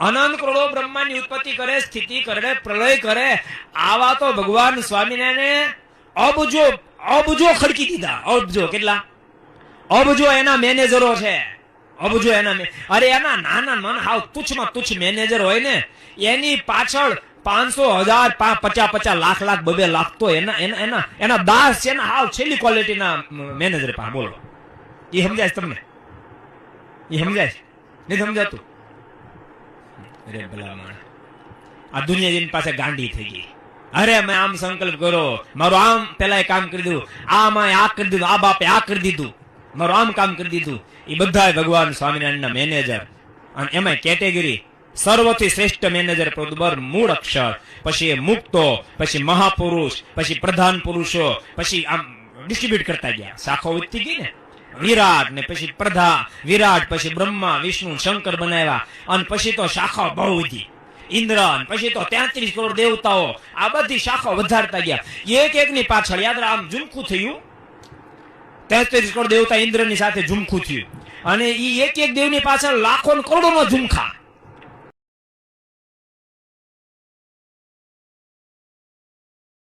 અનંત કરોડો બ્રહ્માંડની ઉત્પત્તિ કરે, સ્થિતિ કરે, પ્રલય કરે, આવા તો ભગવાન સ્વામિનારાયણે અબજો અબજો ખડકી દીધા. અબજો કેટલા? અબજો એના મેનેજરો છે. અબજો એના અરે એના નાના મન હાવ તુચ્છમાં તુચ્છ મેનેજર હોય ને, એની પાછળ પાંચસો હજાર પચાસ પચાસ લાખ લાખ બબે લાખ તો એના એના એના એના દાસ છે ને હાવ છેલ્લી ક્વોલિટીના મેનેજર પા બોલો. એ સમજાય તમને? એ સમજાય? નહીં સમજાતું? અરે ભલામણ. આ દુનિયા જેની પાસે ગાંડી થઈ ગઈ. અરે મેં આમ સંકલ્પ કરો મારું આમ પેલા કામ કરી દીધું. આમાં આ કરી દીધું. આ બાપે આ કરી દીધું. મારું આમ કામ કરી દીધું. એ બધા ભગવાન સ્વામિનારાયણના મેનેજર. અને એમાં કેટેગરી. સર્વથી શ્રેષ્ઠ મેનેજર પ્રદુબર મૂળ અક્ષર. પછી એ મુક્તો પછી મહાપુરુષ પછી પ્રધાન પુરુષો પછી આમ ડિસ્ટ્રીબ્યુટ કરતા ગયા. શાખો વધતી ગઈ ને? વિરાટ ને પછી પ્રધા, વિરાટ પછી બ્રહ્મા, વિષ્ણુ, શંકર બનાવ્યા. અને પછી તો શાખા બહુ વધી. ઇન્દ્ર પછી તો તેત્રીસ કરોડ દેવતાઓ. આ બધી શાખા વધારતા ગયા. એક એક ની પાછળ, યાદ આમ ઝુમખું થયું. તેત્રીસ કરોડ દેવતા ઇન્દ્રની સાથે ઝુમખું થયું. અને એ એક એક દેવની પાછળ લાખો કરોડો નો ઝુમખા.